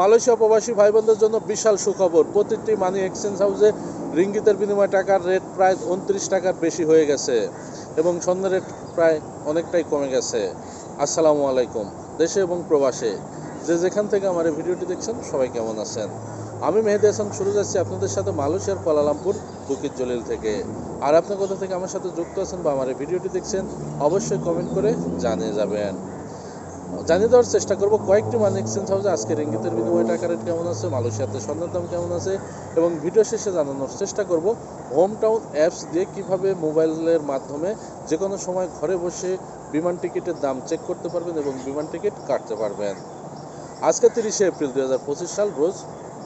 Malaysia প্রবাসী ভাই বোনদের জন্য বিশাল সুখবর। প্রতিটি মানি এক্সচেঞ্জ হাউসে রিঙ্গিতের বিনিময়ে টাকার রেট প্রায় উনত্রিশ টাকার বেশি হয়ে গেছে এবং স্বর্ণের রেট প্রায় অনেকটাই কমে গেছে। আসসালামু আলাইকুম, দেশে এবং প্রবাসে। যে যেখান থেকে আমার এই ভিডিওটি দেখছেন, সবাই কেমন আছেন? আমি মেহেদি হাসান, শুরু যাচ্ছি আপনাদের সাথে মালয়েশিয়ার কুয়ালালামপুর, বুকির জলিল থেকে। আর আপনি কোথা থেকে আমার সাথে যুক্ত আছেন বা আমার এই ভিডিওটি দেখছেন, অবশ্যই কমেন্ট করে জানিয়ে যাবেন। জানিয়ে দেওয়ার চেষ্টা করব। কয়েকটি মানি এক্সচেঞ্জ হাউসে আজকে রিঙ্গিতের বিনিময়ে টাকা রেট কেমন আছে, মালয়েশিয়াতে স্বর্ণের দাম কেমন আছে এবং ভিডিও শেষে জানানোর চেষ্টা করব। হোম টাউন অ্যাপস দিয়ে কীভাবে মোবাইলের মাধ্যমে যে কোনো সময় ঘরে বসে বিমান টিকিটের দাম চেক করতে পারবেন এবং বিমান টিকিট কাটতে পারবেন। আজকে তিরিশে এপ্রিল দুই হাজার পঁচিশ সাল, রোজ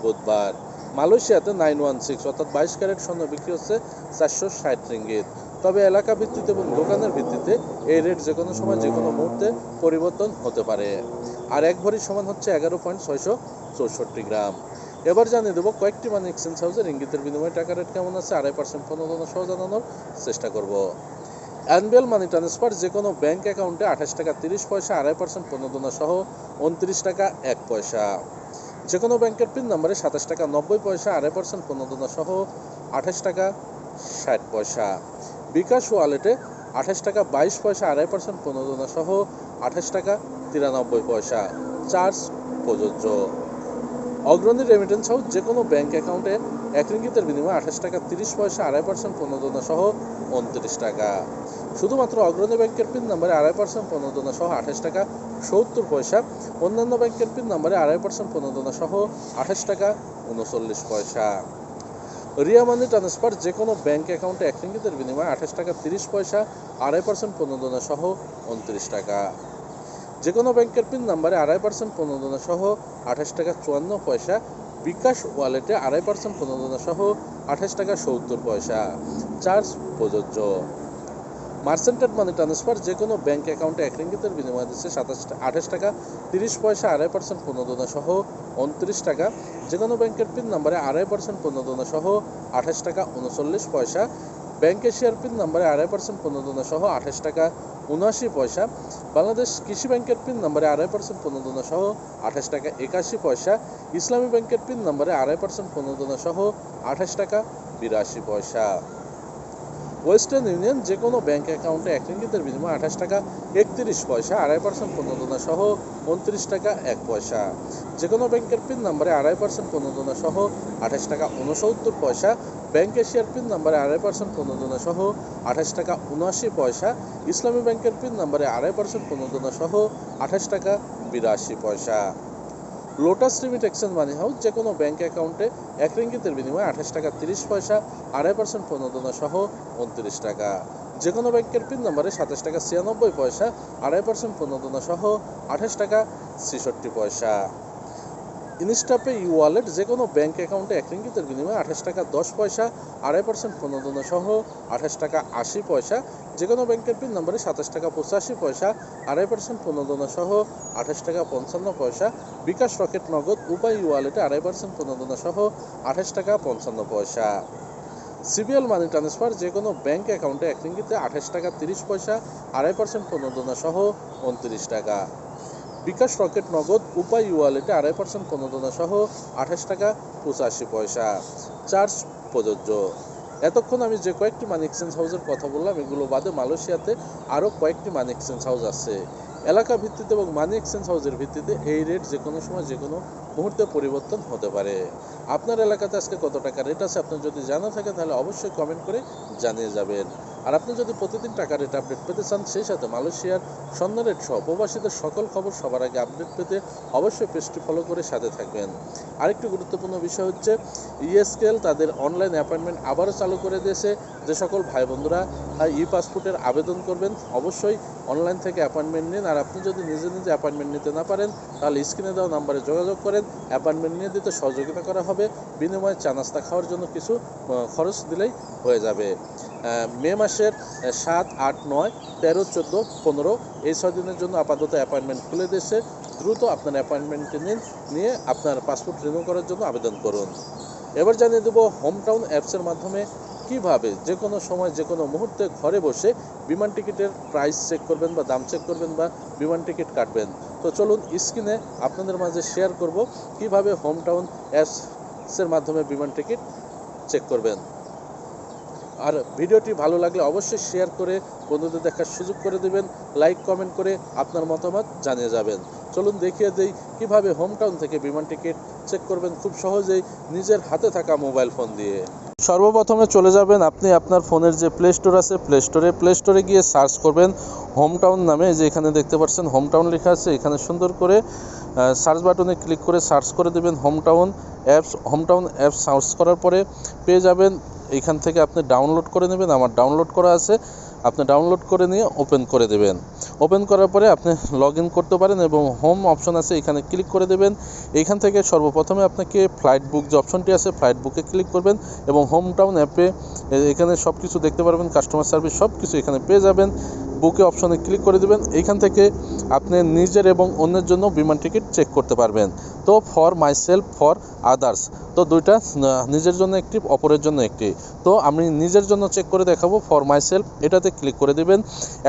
বুধবার। মালয়েশিয়াতে নাইন ওয়ান সিক্স অর্থাৎ বাইশ ক্যারেট স্বর্ণ বিক্রি হচ্ছে চারশো ষাট রিঙ্গিত। তবে এলাকা ভিত্তিতে এবং দোকানের ভিত্তিতে এই রেট যে কোনো সময় যে কোনো মুহূর্তে পরিবর্তন হতে পারে। আর এক ভরি সমান হচ্ছে এগারো পয়েন্ট ছয়শো চৌষট্টি গ্রাম। এবার জানিয়ে দেবো কয়েকটি মানে এক্সচেঞ্জ হাউসের ইঙ্গিতের বিনিময়ে টাকা রেট কেমন আছে, আড়াই পার্সেন্ট প্রণোদনা সহ জানানোর চেষ্টা করব। অ্যানুয়াল মানি ট্রান্সফার যে কোনো ব্যাংক অ্যাকাউন্টে আঠাশ টাকা তিরিশ পয়সা, আড়াই পার্সেন্ট প্রণোদনা সহ, উনত্রিশ টাকা এক পয়সা। যে কোনো ব্যাংকের পিন নম্বরে সাতাশ টাকা, নব্বই পয়সা, আড়াই পার্সেন্ট প্রণোদনা সহ আঠাশ টাকা, ষাট পয়সা। বিকাশ ওয়ালেটে আঠাশ টাকা, বাইশ পয়সা, আড়াই পার্সেন্ট প্রণোদনা সহ আঠাশ টাকা, তিরানব্বই পয়সা। চার্জ প্রযোজ্য। অগ্রণী রেমিটেন্স হাউস যে কোনো ব্যাংক অ্যাকাউন্টে এক রিঙ্গিতের বিনিময়ে আঠাশ টাকা, তিরিশ পয়সা, আড়াই পার্সেন্ট প্রণোদনা সহ উনত্রিশ টাকা। শুধুমাত্র অগ্রণী ব্যাংকের পিন নম্বরে আড়াই পার্সেন্ট প্রণোদনা সহ আঠাশ টাকা, সত্তর পয়সা। অন্যান্য ব্যাংকের পিন নম্বরে আড়াই পার্সেন্ট প্রণোদনা সহ আঠাশ টাকা, উনচল্লিশ পয়সা। রিয়া মানি ট্রান্সফার যে কোনো ব্যাংক অ্যাকাউন্টে এক রিঙ্গিতের বিনিময়ে আঠাশ টাকা, তিরিশ পয়সা, আড়াই পার্সেন্ট প্রণোদনা সহ উনত্রিশ টাকা। যে কোনো ব্যাংকের পিন নম্বরে আড়াই পার্সেন্ট প্রণোদনা সহ আঠাশ টাকা, চুয়ান্ন পয়সা, বিকাশ ওয়ালেটে আড়াই পার্সেন্ট প্রণোদনা সহ আঠাশ টাকা, সত্তর পয়সা। চার্জ প্রযোজ্য। মার্সেন্টেড মানি ট্রান্সফার যে কোনো ব্যাংক অ্যাকাউন্টে এক রিঙ্গিতের বিনিময়ে দিচ্ছে সাতাশ আঠাশ টাকা, তিরিশ পয়সা আড়াই পার্সেন্ট প্রণোদনা সহ উনত্রিশ টাকা। যে কোনো ব্যাংকের পিন নাম্বারে আড়াই পার্সেন্ট প্রণোদনা সহ আঠাশ টাকা, উনচল্লিশ পয়সা। ব্যাংক এশিয়ার পিন নাম্বারে আড়াই পার্সেন্ট প্রণোদনা সহ আঠাশ টাকা, উনআশি পয়সা। বাংলাদেশ কৃষি ব্যাংকের পিন নাম্বারে আড়াই পার্সেন্ট প্রণোদনা সহ আঠাশ টাকা, একাশি পয়সা। ইসলামী ব্যাংকের পিন নাম্বারে আড়াই পার্সেন্ট প্রণোদনা সহ আঠাশ টাকা, বিরাশি পয়সা। ওয়েস্টার্ন ইউনিয়ন যে কোনো ব্যাঙ্ক অ্যাকাউন্টে এক রিঙ্গিতের বিনিময়ে আঠাশ টাকা একত্রিশ পয়সা, আড়াই পার্সেন্ট প্রণোদনা সহ উনত্রিশ টাকা এক পয়সা। যে কোনো ব্যাংকের পিন নাম্বারে আড়াই পার্সেন্ট প্রণোদনা সহ আঠাশ টাকা উনসত্তর পয়সা, ব্যাংক এশিয়ার পিন নাম্বারে আড়াই পার্সেন্ট প্রণোদনা সহ আঠাশ টাকা উনআশি পয়সা, ইসলামী ব্যাংকের পিন নাম্বারে আড়াই পার্সেন্ট প্রণোদনা সহ আঠাশ টাকা বিরাশি পয়সা। Lotus remit exchange money house যে কোনো ব্যাঙ্ক অ্যাকাউন্টে এক রিঙ্গিতের বিনিময়ে আঠাশ টাকা তিরিশ পয়সা, আড়াই পার্সেন্ট প্রণোদনা সহ উনত্রিশ টাকা। যে কোনো ব্যাংকের পিন নম্বরে সাতাশ টাকা ছিয়ানব্বই পয়সা, আড়াই পার্সেন্ট প্রণোদনা সহ আঠাশ টাকা ছেষট্টি পয়সা। ইনস্টাপে ই ওয়ালেট যে কোনো ব্যাঙ্ক অ্যাকাউন্টে এক রিঙ্গিতের বিনিময়ে আঠাশ টাকা দশ পয়সা, আড়াই পার্সেন্ট প্রণোদনা সহ আঠাশ টাকা আশি পয়সা যে কোনো ব্যাংকের পিন নম্বরে সাতাশ টাকা পঁচাশি পয়সা, আড়াই পার্সেন্ট প্রণোদনা সহ আঠাশ টাকা পঞ্চান্ন পয়সা, বিকাশ রকেট নগদ উপায় ওয়ালেটে আড়াই পার্সেন্ট প্রণোদনা সহ আঠাশ টাকা পঞ্চান্ন পয়সা। সিবিএল মানি ট্রান্সফার যে কোনো ব্যাংক অ্যাকাউন্টে এক রিঙ্গিতে আঠাশ টাকা তিরিশ পয়সা, আড়াই পার্সেন্ট প্রণোদনা সহ উনত্রিশ টাকা। বিকাশ রকেট নগদ উপায় ওয়ালেটে আড়াই পার্সেন্ট প্রণোদনা সহ আঠাশ টাকা পঁচাশি পয়সা। চার্জ প্রযোজ্য। এতক্ষণ আমি যে কয়েকটি মানি এক্সচেঞ্জ হাউসের কথা বললাম, এগুলো বাদে মালয়েশিয়াতে আরও কয়েকটি মানি এক্সচেঞ্জ হাউস আছে। এলাকা ভিত্তিতে এবং মানি এক্সচেঞ্জ হাউসের ভিত্তিতে এই রেট যে কোনো সময় যে কোনো মুহূর্তে পরিবর্তন হতে পারে। আপনার এলাকাতে আজকে কত টাকা রেট আছে, আপনার যদি জানা থাকে তাহলে অবশ্যই কমেন্ট করে জানিয়ে যাবেন। আর আপনি যদি প্রতিদিন টাকা রেট আপডেট পেতে চান, সেই সাথে মালয়েশিয়ার স্বর্ণ সহ প্রবাসীদের সকল খবর সবার আগে আপডেট পেতে অবশ্যই পেজটি ফলো করে সাথে থাকবেন। আরেকটি গুরুত্বপূর্ণ বিষয় হচ্ছে ইএসকেল তাদের অনলাইন অ্যাপয়েন্টমেন্ট আবারও চালু করে দিয়েছে। যে সকল ভাই বন্ধুরা ই পাসপোর্টের আবেদন করবেন, অবশ্যই অনলাইন থেকে অ্যাপয়েন্টমেন্ট নিন। আর আপনি যদি নিজে নিজে অ্যাপয়েন্টমেন্ট নিতে না পারেন, তাহলে স্ক্রিনে দেওয়া নাম্বারে যোগাযোগ করেন। অ্যাপয়েন্টমেন্ট নিয়ে দিতে সহযোগিতা করা হবে। বিনিময়ে চা নাস্তা খাওয়ার জন্য কিছু খরচ দিলেই হয়ে যাবে। মে মাসের সাত, আট, নয়, তেরো, চোদ্দ, পনেরো, এই ছয় দিনের জন্য আপাতত অ্যাপয়েন্টমেন্ট খুলে দিয়েছে। দ্রুত আপনার অ্যাপয়েন্টমেন্টটি নিন, নিয়ে আপনার পাসপোর্ট রিনিউ করার জন্য আবেদন করুন। এবার জানিয়ে দেবো হোম টাউন অ্যাপসের মাধ্যমে কীভাবে যে কোনো সময়, যে কোনো মুহূর্তে ঘরে বসে বিমান টিকিটের প্রাইস চেক করবেন বা দাম চেক করবেন বা বিমান টিকিট কাটবেন। তো চলুন স্ক্রিনে আপনাদের মাঝে শেয়ার করব কীভাবে হোম টাউন অ্যাপসের মাধ্যমে বিমান টিকিট চেক করবেন। আর ভিডিওটি ভালো লাগলে অবশ্যই শেয়ার করে বন্ধুদের দেখার সুযোগ করে দেবেন লাইক কমেন্ট করে আপনার মতামত জানিয়ে যাবেন। চলুন দেখিয়ে দেই কীভাবে হোম টাউন থেকে বিমান টিকিট চেক করবেন খুব সহজেই নিজের হাতে থাকা মোবাইল ফোন দিয়ে। সর্বপ্রথমে চলে যাবেন আপনি আপনার ফোনের যে প্লে স্টোর আছে প্লে স্টোরে প্লে স্টোরে গিয়ে সার্চ করবেন হোমটাউন নামে যে এখানে দেখতে পাচ্ছেন হোম টাউন লেখা আছে, এখানে সুন্দর করে সার্চ বাটনে ক্লিক করে সার্চ করে দেবেন hometown apps hometown apps search করার পরে পেয়ে যাবেন এইখান থেকে আপনি ডাউনলোড করে নেবেন। আমার ডাউনলোড করা আছে। আপনি ডাউনলোড করে নিয়ে ওপেন করে দেবেন। ওপেন করার পরে আপনি লগ করতে পারেন এবং হোম অপশন আছে, এখানে ক্লিক করে দেবেন। এইখান থেকে সর্বপ্রথমে আপনাকে ফ্লাইট বুক যে অপশনটি আছে ফ্লাইট বুকে ক্লিক করবেন এবং হোম টাউন অ্যাপে এখানে সব কিছু দেখতে পারবেন। কাস্টমার সার্ভিস সব কিছু এখানে পেয়ে যাবেন। বুকে অপশনে ক্লিক করে দেবেন। এইখান থেকে আপনি নিজের এবং অন্যের জন্য বিমান টিকিট চেক করতে পারবেন। তো for myself for others. তো দুইটা নিজের জন্য একটি, অপরের জন্য একটি। তো আমি নিজের জন্য চেক করে দেখাবো ফর মাই সেলফ এটাতে ক্লিক করে দিবেন।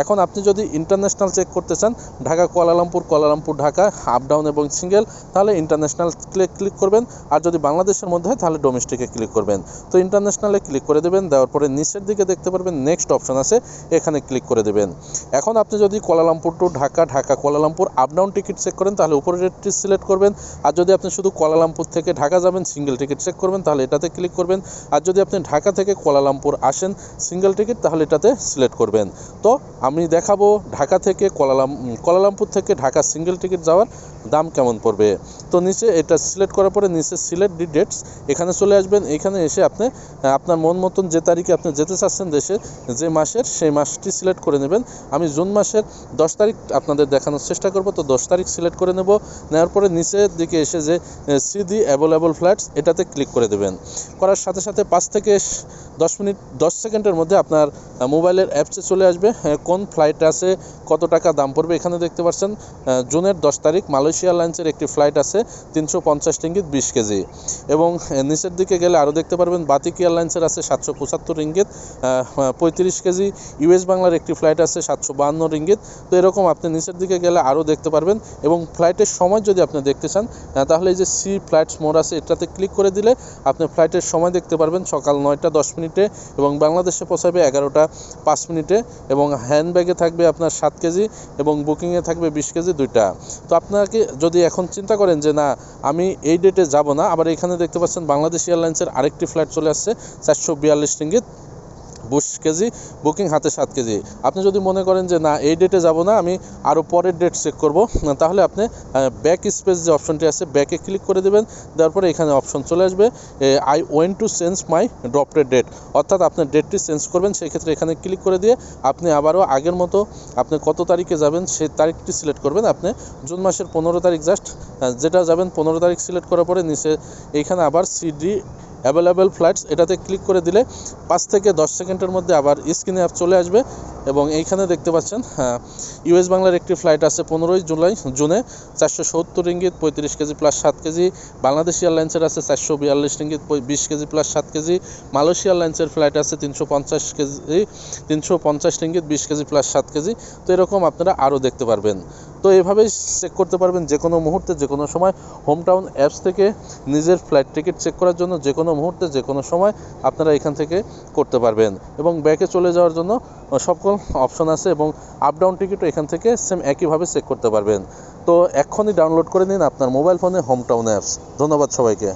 এখন আপনি যদি ইন্টারন্যাশনাল চেক করতে চান, Dhaka, Kuala Lumpur Kuala Lumpur, Dhaka up down এবং সিঙ্গেল তাহলে ইন্টারন্যাশনাল ক্লিক ক্লিক করবেন। আর যদি বাংলাদেশের মধ্যে হয়, তাহলে ডোমেস্টিকে ক্লিক করবেন। তো ইন্টারন্যাশনালে ক্লিক করে দেবেন, দেওয়ার পরে নিচের দিকে দেখতে পারবেন নেক্সট অপশন আছে, এখানে ক্লিক করে দেবেন। এখন আপনি যদি Kuala Lumpur to Dhaka Dhaka Kuala Lumpur up down ticket check করেন, তাহলে উপরের রেটটি সিলেক্ট করবেন। আর যদি আপনি শুধু কুয়ালালামপুর থেকে ঢাকা যাবেন সিঙ্গেল টিকিট চেক করবেন, তাহলে এটাতে ক্লিক করবেন। আর যদি আপনি ঢাকা থেকে কুয়ালালামপুর আসেন সিঙ্গেল টিকিট তাহলে এটাতে সিলেক্ট করবেন। তো আমি দেখাবো ঢাকা থেকে কুয়ালালাম কুয়ালালামপুর থেকে ঢাকা সিঙ্গেল টিকিট যাওয়ার দাম কেমন পড়বে। তো নিচে এটা সিলেক্ট করার পরে নিচে সিলেক্ট ডি ডেটস এখানে চলে আসবেন, এখানে এসে আপনি, আপনার মন মতন যে তারিখে আপনি যেতে চাচ্ছেন দেশে, যে মাসের, সেই মাসটি সিলেক্ট করে নেবেন। আমি জুন মাসের দশ তারিখ আপনাদের দেখানোর চেষ্টা করব। তো দশ তারিখ সিলেক্ট করে নেব। নেওয়ার পরে নিচের দিকে এসে যে সিডি অ্যাভেলেবল ফ্ল্যাটস এটাতে ক্লিক করে দেবেন। করার সাথে সাথে পাঁচ থেকে দশ মিনিট, দশ সেকেন্ডের মধ্যে আপনার মোবাইলের অ্যাপসে চলে আসবে। কোন ফ্লাইট আছে কত টাকা দাম পড়বে এখানে দেখতে পাচ্ছেন জুনের দশ তারিখ মালয়েশিয়া এয়ারলাইন্সের একটি ফ্লাইট আছে তিনশো পঞ্চাশ রিঙ্গিত বিশ কেজি। এবং নিচের দিকে গেলে আরও দেখতে পারবেন, বাতিক এয়ারলাইন্সের আছে সাতশো পঁচাত্তর রিঙ্গিত পঁয়ত্রিশ কেজি। ইউএস বাংলার একটি ফ্লাইট আছে সাতশো বাহান্ন রিঙ্গিত। তো এরকম আপনি নিচের দিকে গেলে আরও দেখতে পারবেন এবং ফ্লাইটের সময় যদি আপনি দেখতে চান তাহলে এই যে সি ফ্লাইটস মোড আছে, এটাতে ক্লিক করে দিলে আপনি ফ্লাইটের সময় দেখতে পারবেন সকাল নয়টা দশ মিনিটে এবং বাংলাদেশে পৌঁছাবে এগারোটা পাঁচ মিনিটে এবং হ্যান্ডব্যাগে থাকবে আপনার সাত কেজি এবং বুকিংয়ে থাকবে বিশ কেজি দুইটা। তো আপনাকে যদি এখন চিন্তা করেন যে না, আমি এই ডেটে যাব না, আবার এখানে দেখতে পাচ্ছেন বাংলাদেশ এয়ারলাইন্সের আরেকটি ফ্লাইট চলে আসছে, চারশো বিয়াল্লিশ রিঙ্গিত। বিশ কেজি বুকিং হাতে সাত কেজি। আপনি যদি মনে করেন যে, না, এই ডেটে যাব না, আমি আরও পরের ডেট চেক করব, তাহলে আপনি ব্যাক স্পেস যে অপশনটি আছে ব্যাকে ক্লিক করে দেবেন, দেওয়ার পরে এখানে অপশন চলে আসবে I want to change my dropped date অর্থাৎ আপনার ডেটটি চেঞ্জ করবেন, সেই ক্ষেত্রে এখানে ক্লিক করে দিয়ে আপনি আবারও আগের মতো আপনি কত তারিখে যাবেন সেই তারিখটি সিলেক্ট করবেন। আপনি জুন মাসের পনেরো তারিখ জাস্ট যেটা যাবেন পনেরো তারিখ সিলেক্ট করার পরে নিচে এইখানে আবার সিডি অ্যাভেলেবেল ফ্লাইটস, এটাতে ক্লিক করে দিলে পাঁচ থেকে দশ সেকেন্ডের মধ্যে আবার স্ক্রিনে অ্যাপ চলে আসবে এবং এইখানে দেখতে পাচ্ছেন ইউএস বাংলার একটি ফ্লাইট আছে পনেরোই জুলাই, জুনে চারশো সত্তর রিঙ্গিত, পঁয়ত্রিশ কেজি প্লাস সাত কেজি, বাংলাদেশ এয়ারলাইন্সের আছে চারশো বিয়াল্লিশ রিঙ্গিত বিশ কেজি প্লাস সাত কেজি, মালয়েশিয়া এয়ারলাইন্সের ফ্লাইট আছে তিনশো পঞ্চাশ কেজি, তিনশো পঞ্চাশ রিঙ্গিত, বিশ কেজি প্লাস সাত কেজি, তো এরকম আপনারা আরও দেখতে পারবেন। তো এভাবেই চেক করতে পারবেন যে কোনো মুহূর্তে যে কোনো সময়। হোম টাউন অ্যাপস থেকে নিজের ফ্লাইট টিকিট চেক করার জন্য যে কোনো মুহূর্তে যে কোনো সময় আপনারা এখান থেকে করতে পারবেন। এবং ব্যাকে চলে যাওয়ার জন্য সকল অপশন আছে এবং আপ ডাউন টিকিটও এখান থেকে সেম একইভাবে চেক করতে পারবেন। তো এক্ষুনি ডাউনলোড করে নিন আপনার মোবাইল ফোনে হোম টাউন অ্যাপস ধন্যবাদ সবাইকে।